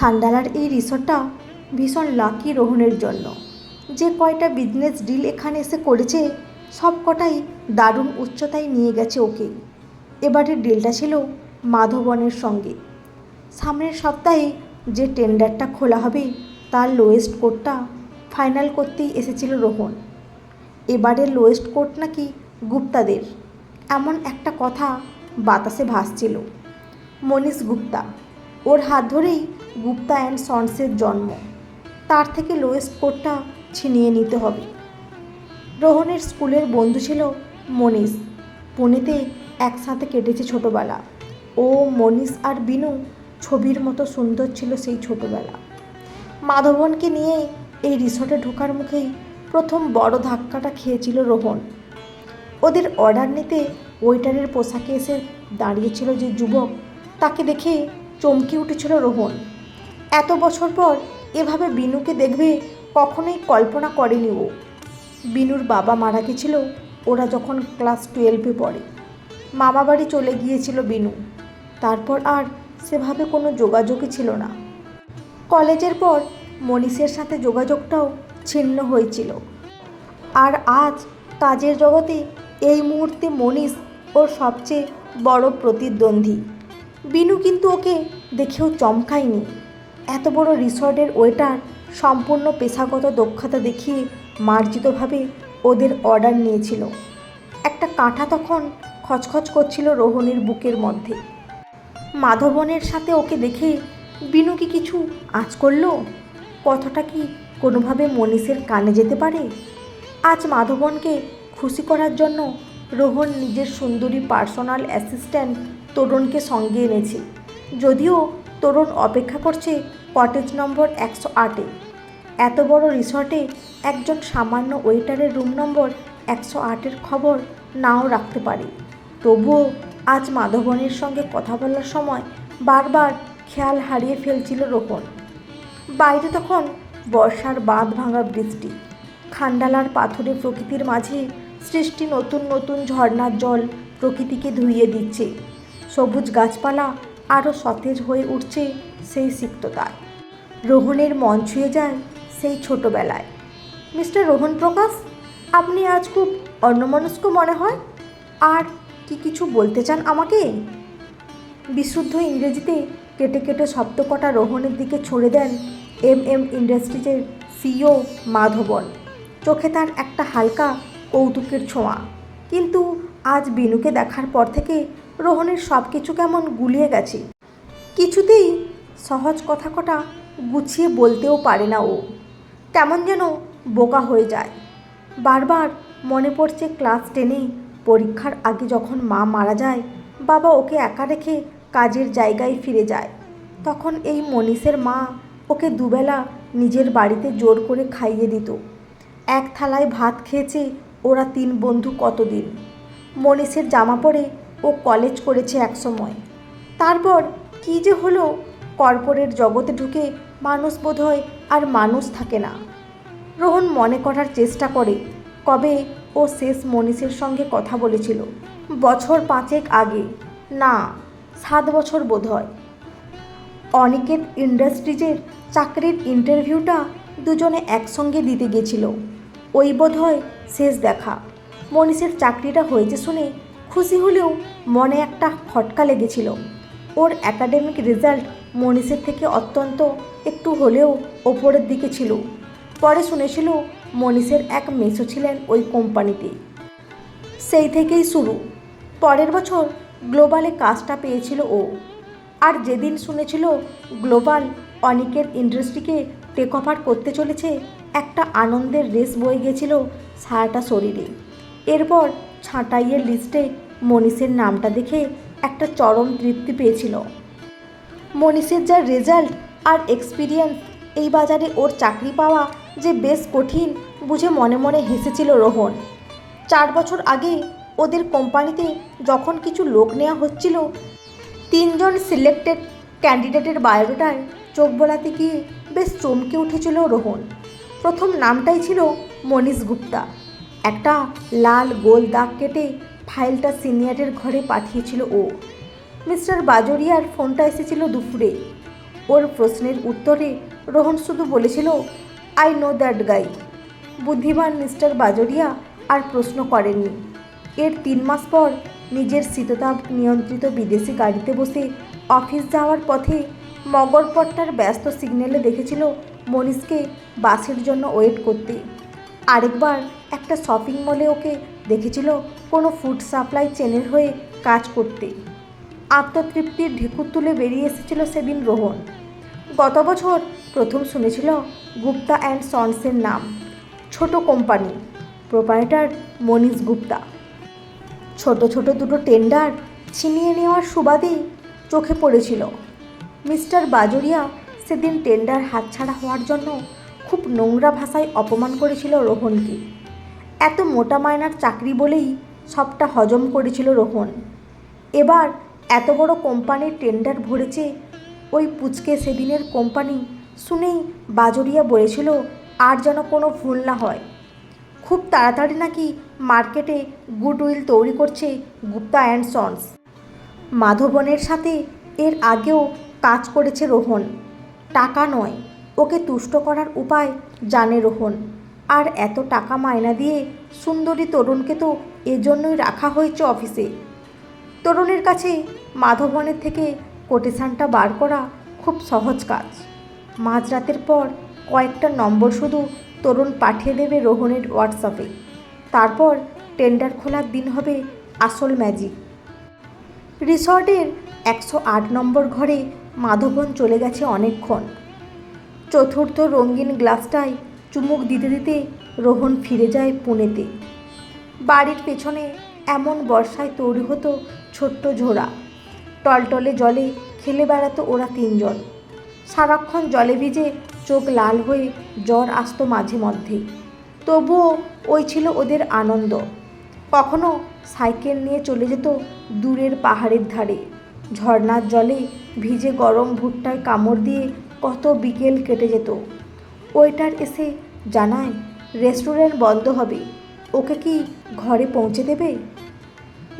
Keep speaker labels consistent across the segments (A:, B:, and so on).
A: খান্ডালার এই রিসর্টটা ভীষণ লাকি রোহনের জন্য। যে কয়টা বিজনেস ডিল এখানে এসে করেছে, সব কটাই দারুণ উচ্চতায় নিয়ে গেছে ওকে। এবারের ডিলটা ছিল মাধবনের সঙ্গে। সামনের সপ্তাহে যে টেন্ডারটা খোলা হবে, তার লোয়েস্ট কোটটা ফাইনাল করতেই এসেছিল রোহন। এবারের লোয়েস্ট কোর্ট নাকি গুপ্তাদের। এমন একটা কথা বাতাসে ভাসছিল। মনীষ গুপ্তা, ওর হাত ধরেই গুপ্তা অ্যান্ড সন্সের জন্ম। তার থেকে লোয়েস্ট কোর্টটা ছিনিয়ে নিতে হবে। রোহনের স্কুলের বন্ধু ছিল মনীষ। পুনেতে একসাথে কেটেছে ছোটোবেলা। ও, মনীষ আর বিনু ছবির মতো সুন্দর ছিল সেই ছোটোবেলা। মাধবনকে নিয়ে এই রিসর্টে ঢোকার মুখেই প্রথম বড় ধাক্কাটা খেয়েছিল রোহন। ওদের অর্ডার নিতে ওয়েটারের পোশাকে এসে দাঁড়িয়েছিল যে যুবক, তাকে দেখে চমকে উঠেছিল রোহন। এত বছর পর এভাবে বিনুকে দেখবে, কখনোই কল্পনা করেনি ও। বিনুর বাবা মারা গেছিল, ওরা যখন ক্লাস টুয়েলভে পড়ে। মামা বাড়ি চলে গিয়েছিল বিনু। তারপর আর সেভাবে কোনো যোগাযোগই ছিল না। কলেজের পর মনীষের সাথে যোগাযোগটাও ছিন্ন হয়েছিল। আর আজ কাজের জগতে এই মুহূর্তে মনীষ ওর সবচেয়ে বড় প্রতিদ্বন্দ্বী। বিনু কিন্তু ওকে দেখেও চমকায়নি। এত বড় রিসর্টের ওয়েটার সম্পূর্ণ পেশাগত দক্ষতা দেখিয়ে মার্জিতভাবে ওদের অর্ডার নিয়েছিল। একটা কাঁটা তখন খচখচ করছিল রোহণীর বুকের মধ্যে। মাধবনের সাথে ওকে দেখে বিনু কি কিছু আজ করল? কথাটা কি কোনোভাবে মনীষের কানে যেতে পারে? আজ মাধবনকে খুশি করার জন্য রোহন নিজের সুন্দরী পার্সোনাল অ্যাসিস্ট্যান্ট তরুণকে সঙ্গে এনেছে। যদিও তরুণ অপেক্ষা করছে কটেজ নম্বর একশো আটে। এত বড় রিসর্টে একজন সামান্য ওয়েটারের রুম নম্বর একশো আটের খবর নাও রাখতে পারে। তবুও আজ মাধবনের সঙ্গে কথা বলার সময় বারবার খেয়াল হারিয়ে ফেলছিল রোপণ বাইরে তখন বর্ষার বাঁধ ভাঙা বৃষ্টি। খান্ডালার পাথরে প্রকৃতির মাঝে সৃষ্টি নতুন নতুন ঝর্ণার জল প্রকৃতিকে ধুইয়ে দিচ্ছে। সবুজ গাছপালা আরও সতেজ হয়ে উঠছে সেই সিক্ততায়। রোহনের মন ছুঁয়ে যায় সেই ছোটবেলায়। মিস্টার রোহন প্রকাশ, আপনি আজ খুব অন্যমনস্ক মনে হয়। আর কি কিছু বলতে চান আমাকে? বিশুদ্ধ ইংরেজিতে কেটে কেটে শব্দকটা রোহনের দিকে ছড়ে দেন এম এম ইন্ডাস্ট্রিজের সিও মাধবন। চোখে তার একটা হালকা কৌতুকের ছোঁয়া। কিন্তু আজ বিনুকে দেখার পর থেকে রোহনের সব কিছু কেমন গুলিয়ে গেছে। কিছুতেই সহজ কথা কটা গুছিয়ে বলতেও পারে না ও। তেমন যেন বোকা হয়ে যায়। বারবার মনে পড়ছে ক্লাস টেনে পরীক্ষার আগে যখন মা মারা যায়, বাবা ওকে একা রেখে কাজের জায়গায় ফিরে যায়। তখন এই মনীষের মা ওকে দুবেলা নিজের বাড়িতে জোর করে খাইয়ে দিত। এক থালায় ভাত খেয়েছে ওরা তিন বন্ধু কতদিন। মনীষের জামা পরে ও কলেজ করেছে একসময়। তারপর কী যে হলো কর্পোরেট জগতে ঢুকে মানুষ বোধহয় আর মানুষ থাকে না। রোহন মনে করার চেষ্টা করে কবে ও শেষ মনীষের সঙ্গে কথা বলেছিল। বছর পাঁচেক আগে, না, সাত বছর বোধহয়। অনিকেত ইন্ডাস্ট্রিজের চাকরির ইন্টারভিউটা দুজনে একসঙ্গে দিতে গেছিল। ওই বোধ হয় শেষ দেখা। মনীষের চাকরিটা হয়েছে শুনে খুশি হলেও মনে একটা খটকা লেগেছিল। ওর একাডেমিক রেজাল্ট মনীষের থেকে অত্যন্ত একটু হলেও ওপরের দিকে ছিল। পরে শুনেছিল মনীষের এক মেসো ছিলেন ওই কোম্পানিতে। সেই থেকেই শুরু। পরের বছর গ্লোবালে কাজটা পেয়েছিল ও। আর যেদিন শুনেছিল গ্লোবাল অনিকের ইন্ডাস্ট্রিকে টেক ওভার করতে চলেছে, একটা আনন্দের রেস বয়ে গেছিল সারাটা শরীরে। এরপর ছাঁটাইয়ের লিস্টে মনীষের নামটা দেখে একটা চরম তৃপ্তি পেয়েছিল। মনীষের যা রেজাল্ট আর এক্সপিরিয়েন্স এই বাজারে ওর চাকরি পাওয়া যে বেশ কঠিন বুঝে মনে মনে হেসেছিল রোহন। চার বছর আগে ওদের কোম্পানিতে যখন কিছু লোক নেওয়া হচ্ছিল, তিনজন সিলেক্টেড ক্যান্ডিডেটের বায়োডাটায় চোখ বোলাতে গিয়ে বেশ চমকে উঠেছিল রোহন। প্রথম নামটাই ছিল মনীষ গুপ্তা। একটা লাল গোল দাগ কেটে ফাইলটা সিনিয়রের ঘরে পাঠিয়েছিল ও। মিস্টার বাজরিয়ার ফোনটা এসেছিল দুপুরে। ওর প্রশ্নের উত্তরে রোহন শুধু বলেছিল আই নো দ্যাট গাই বুদ্ধিমান মিস্টার বাজরিয়া আর প্রশ্ন করেননি। এর তিন মাস পর নিজের শীততাপ নিয়ন্ত্রিত বিদেশি গাড়িতে বসে অফিস যাওয়ার পথে মগরপট্টার ব্যস্ত সিগন্যালে দেখেছিল মনীষকে বাসের জন্য ওয়েট করতে। আরেকবার একটা শপিং মলে ওকে দেখেছিল কোনো ফুড সাপ্লাই চেনের হয়ে কাজ করতে। আত্মতৃপ্তির ঢেকুর তুলে বেরিয়ে এসেছিল সেদিন রোহন। গত বছর প্রথম শুনেছিল গুপ্তা অ্যান্ড সন্সের নাম। ছোট কোম্পানি প্রোপারেটার মনীষ গুপ্তা। ছোট ছোট দুটো টেন্ডার ছিনিয়ে নেওয়ার সুবাদেই চোখে পড়েছিল। মিস্টার বাজরিয়া সেদিন টেন্ডার হাতছাড়া হওয়ার জন্য খুব নোংরা ভাষায় অপমান করেছিল রোহনকে। এত মোটা মায়নার চাকরি বলেই সবটা হজম করেছিল রোহন। এবার এত বড় কোম্পানির টেন্ডার ভরেছে, ওই পুচকে সেদিনের কোম্পানি শুনেই বাজরিয়া বলেছিল, আর যেন কোনো ভুল না হয়। খুব তাড়াতাড়ি নাকি মার্কেটে গুডউইল তৈরি করছে গুপ্তা অ্যান্ড সন্স। মাধবনের সাথে এর আগেও কাজ করেছে রোহন। টাকা নয়, ওকে তুষ্ট করার উপায় জানে রোহন। আর এত টাকা মায়না দিয়ে সুন্দরী তরুণকে তো এজন্যই রাখা হয়েছে অফিসে। তরুণের কাছে মাধবনের থেকে কোটেশানটা বার করা খুব সহজ কাজ। মাঝরাতের পর কয়েকটা নম্বর শুধু তরুণ পাঠিয়ে দেবে রোহনের হোয়াটসঅ্যাপে। তারপর টেন্ডার খোলার দিন হবে আসল ম্যাজিক। রিসর্টের একশো আট নম্বর ঘরে মাধবন চলে গেছে অনেকক্ষণ। চতুর্থ রঙিন গ্লাসটায় চুমুক দিতে দিতে রোহন ফিরে যায় পুনেতে। বাড়ির পেছনে এমন বর্ষায় তৈরি হতো ছোট্ট ঝোড়া। টলটলে জলে খেলে বেড়াতো ওরা তিনজন। সারাক্ষণ জলে ভিজে চোখ লাল হয়ে জ্বর আসতো মাঝে মধ্যে তবুও ওই ছিল ওদের আনন্দ। কখনো সাইকেল নিয়ে চলে যেত দূরের পাহাড়ের ধারে। ঝর্নার জলে ভিজে গরম ভুট্টায় কামড় দিয়ে কত বিকেল কেটে যেত। ওইটার এসে জানায়, রেস্টুরেন্ট বন্ধ হবে। ওকে কি ঘরে পৌঁছে দেবে?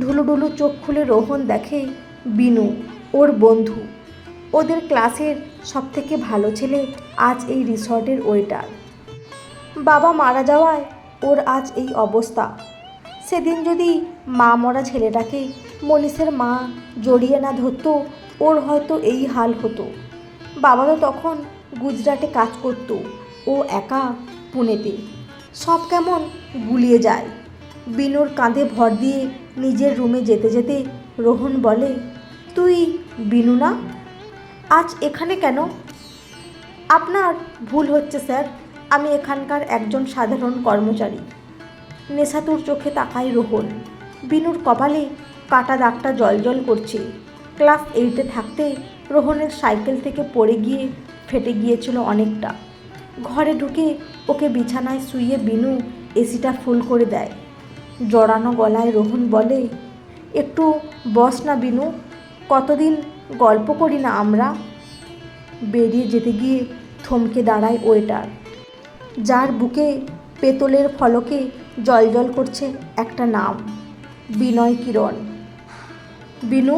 A: ঢুলুঢুলু চোখ খুলে রোহন দেখে, বিনু, ওর বন্ধু, ওদের ক্লাসের সবথেকে ভালো ছেলে আজ এই রিসর্টের ওয়েটার। বাবা মারা যাওয়ায় ওর আজ এই অবস্থা। সেদিন যদি মা মরা ছেলেটাকে মনীষের মা জড়িয়ে না ধরতো, ওর হয়তো এই হাল হতো। বাবা তো তখন গুজরাটে কাজ করতো, ও একা পুনেতে। সব কেমন গুলিয়ে যায়। বিনুর কাঁধে ভর দিয়ে নিজের রুমে যেতে যেতে রোহন বলে, তুই বিনু না? আজ এখানে কেন? আপনার ভুল হচ্ছে, স্যার। আমি এখানকার একজন সাধারণ কর্মচারী। নেশাতুর চোখে তাকায় রোহন। বিনুর কপালে কাটা দাগটা জলজল করছে। ক্লাস এইটে থাকতে রোহনের সাইকেল থেকে পড়ে গিয়ে ফেটে গিয়েছিল অনেকটা। ঘরে ঢুকে ওকে বিছানায় শুইয়ে বিনু এসিটা ফুল করে দেয়। জড়ানো গলায় রোহন বলে, একটু বস না বিনু, কতদিন গল্প করি না আমরা? বেরিয়ে যেতে গিয়ে থমকে দাঁড়ায় ওয়েটার, যার বুকে পেতলের ফলকে জলজল করছে একটা নাম, বিনয় কিরণ। বিনু,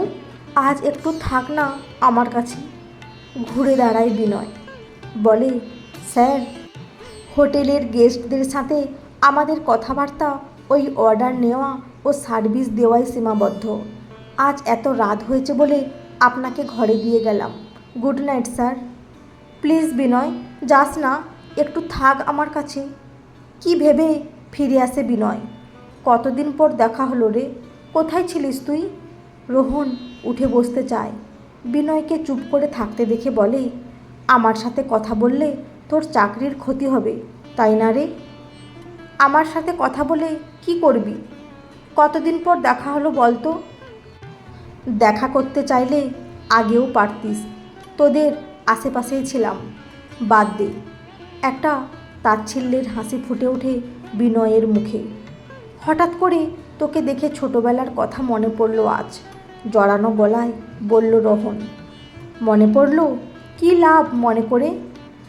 A: আজ একটু থাক না আমার কাছে। ঘুরে দাঁড়ায় বিনয়, বলে, স্যার, হোটেলের গেস্টদের সাথে আমাদের কথাবার্তা, ওই অর্ডার নেওয়া ও সার্ভিস দেওয়াই সীমাবদ্ধ। আজ এত রাত হয়েছে বলে আপনাকে ঘরে দিয়ে গেলাম। Good night sir please Binoy, যাস না, একটু থাক আমার কাছে। কি ভেবে ফিরে আসে বিনয়? কতদিন পর দেখা হলো রে? কোথায় ছিলিস তুই? রোহন উঠে বসতে চায়। বিনয়কে চুপ করে থাকতে দেখে বলে, আমার সাথে কথা বললে তোর চাকরির ক্ষতি হবে, তাই না রে? আমার সাথে কথা বলে কি করবি? কতদিন পর দেখা হলো বলতো? দেখা করতে চাইলে আগেও পারতিস। তোদের আশেপাশেই ছিলাম। বাদ দে। একটা তাচ্ছিল্যের হাসি ফুটে ওঠে বিনয়ের মুখে। হঠাৎ করে তোকে দেখে ছোটবেলার কথা মনে পড়ল আজ। জড়ানো গলায় বলল রোহন। মনে পড়ল, কি লাভ মনে করে?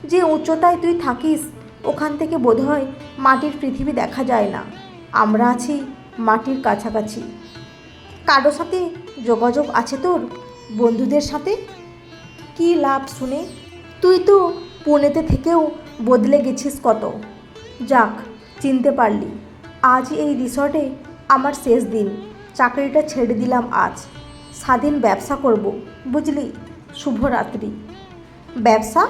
A: যে উচ্চতায় তুই থাকিস ওখান থেকে বোধহয় মাটির পৃথিবী দেখা যায় না। আমরা আছি মাটির কাছাকাছি। কারও সাথে যোগাযোগ আছে তোর? বন্ধুদের সাথে? কী লাভ শুনে? তুই তো পুনেতে থেকেও বদলে গেছিস কত। যাক, চিনতে পারলি। আজ এই রিসর্টে আমার শেষ দিন। চাকরিটা ছেড়ে দিলাম আজ। স্বাধীন ব্যবসা করব, বুঝলি? শুভরাত্রি। ব্যবসা?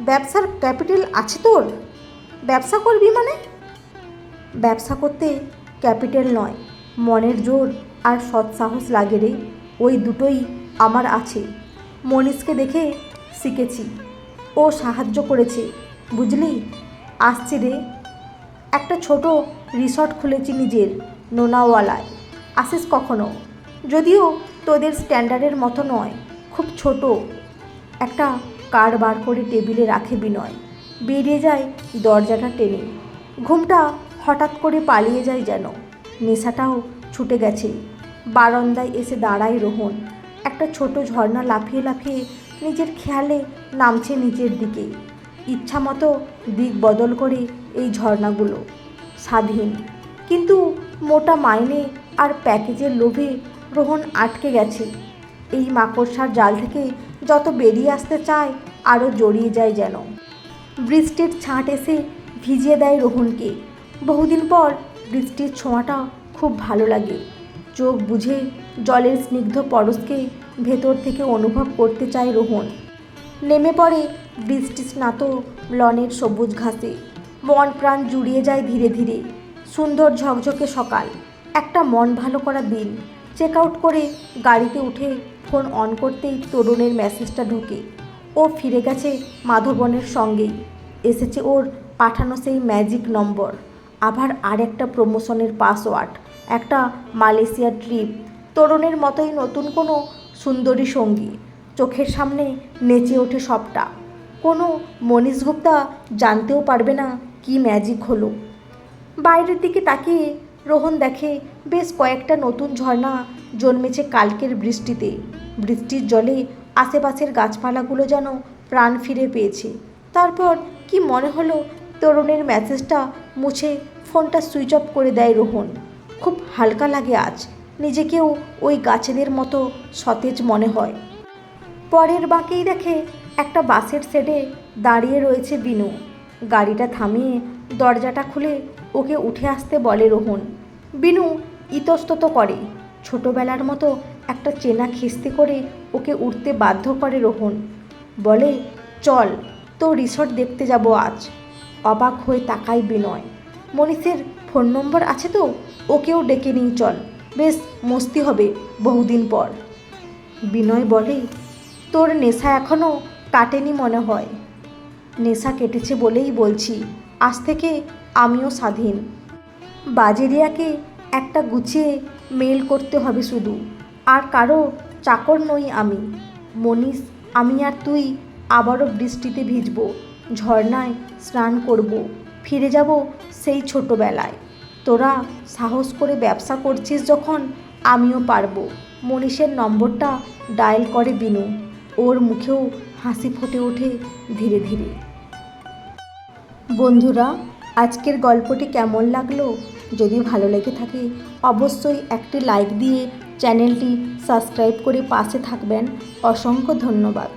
A: ব্যবসার ক্যাপিটাল আছে তোর? ব্যবসা করবি মানে? ব্যবসা করতে ক্যাপিটাল নয়, মনের জোর আর সৎসাহস লাগে রে। ওই দুটোই আমার আছে। মনীষকে দেখে শিখেছি। ও সাহায্য করেছে, বুঝলি? আসছে রে। একটা ছোট রিসর্ট খুলেছি নিজের, নোনাওয়ালায়। আসিস কখনো? যদিও তোদের স্ট্যান্ডার্ডের মতো নয়, খুব ছোট। একটা কার বার করে টেবিলে রাখে বিনয়। বেরিয়ে যায় দরজাটা টেনে। ঘুমটা হঠাৎ করে পালিয়ে যায় যেন। নেশাটাও ছুটে গেছে। বারান্দায় এসে দাঁড়ায় রোহন। একটা ছোট ঝর্ণা লাফিয়ে লাফিয়ে নিজের খেয়ালে নামছে নিচের দিকে। ইচ্ছা মতো দিক বদল করে এই ঝর্ণাগুলো। স্বাধীন। কিন্তু মোটা মাইনে আর প্যাকেজের লোভে রোহন আটকে গেছে। এই মাকড়সার জাল থেকে যত বেরিয়ে আসতে চায়, আরও জড়িয়ে যায় যেন। বৃষ্টির ছাঁট এসে ভিজিয়ে দেয় রোহনকে। বহুদিন পর বৃষ্টির ছোঁয়াটা খুব ভালো লাগে। চোখ বুঝে জলের স্নিগ্ধ পরশকে ভেতর থেকে অনুভব করতে চায় রোহন। নেমে পড়ে বৃষ্টি স্নাত লনের সবুজ ঘাসে। মন প্রাণ জুড়িয়ে যায় ধীরে ধীরে। সুন্দর ঝকঝকে সকাল। একটা মন ভালো করা দিন। চেক আউট করে গাড়িতে উঠে ফোন অন করতেই তরুণের মেসেজটা ঢোকে। ও ফিরে গেছে মাধবনের সঙ্গেই এসেছে ওর পাঠানো সেই ম্যাজিক নম্বর আবার আর একটা প্রমোশনের পাসওয়ার্ড একটা মালয়েশিয়া ট্রিপ তরুণের মতোই নতুন কোনো সুন্দরী সঙ্গী। চোখের সামনে নেচে ওঠে সবটা। কোনো মনীষ গুপ্তা জানতেও পারবে না কি ম্যাজিক হলো। বাইরের দিকে তাকিয়ে রোহন দেখে বেশ কয়েকটা নতুন ঝর্ণা জন্মেছে কালকের বৃষ্টিতে। বৃষ্টির জলে আশেপাশের গাছপালাগুলো যেন প্রাণ ফিরে পেয়েছে। তারপর কি মনে হলো তরুণের মেসেজটা মুছে ফোনটা সুইচ অফ করে দেয় রোহন। খুব হালকা লাগে আজ, নিজেকেও ওই গাছেদের মতো সতেজ মনে হয়। পরের বাঁকেই দেখে একটা বাসের সেডে দাঁড়িয়ে রয়েছে বিনু। গাড়িটা থামিয়ে দরজাটা খুলে ওকে উঠে আসতে বলে রোহন। বিনু ইতস্তত করে, ছোটবেলার মতো একটা চেনা খিস্তি করে ওকে উঠতে বাধ্য করে রোহন। বলে, চল তো রিসর্ট দেখতে যাব আজ। অবাক হয়ে তাকাই বিনয়। মনীষের ফোন নম্বর আছে তো? ওকেও ডেকে নিই, চল। বেশ, মস্তি হবে বহুদিন পর। বিনয় বলে, তোর নেশা এখনও কাটেনি মনে হয়? নেশা কেটেছে বলেই বলছি, আজ থেকে আমিও স্বাধীন। বাজেরিয়াকে একটা গুছিয়ে মেল করতে হবে শুধু। আর কারও চাকর নই আমি। মনীষ, আমি আর তুই আবারও বৃষ্টিতে ভিজব, ঝর্ণায় স্নান করব, ফিরে যাব সেই ছোটোবেলায়। তোরা সাহস করে ব্যবসা করছিস যখন আমিও পারব। মনীষের নম্বরটা ডায়াল করে বিনু। ওর মুখেও হাসি ফুটে ওঠে ধীরে ধীরে। বন্ধুরা, আজকের গল্পটি কেমন লাগল যদি ভালো লেগে থাকে, অবশ্যই একটি লাইক দিয়ে চ্যানেলটি সাবস্ক্রাইব করে পাশে থাকবেন। অসংখ্য ধন্যবাদ।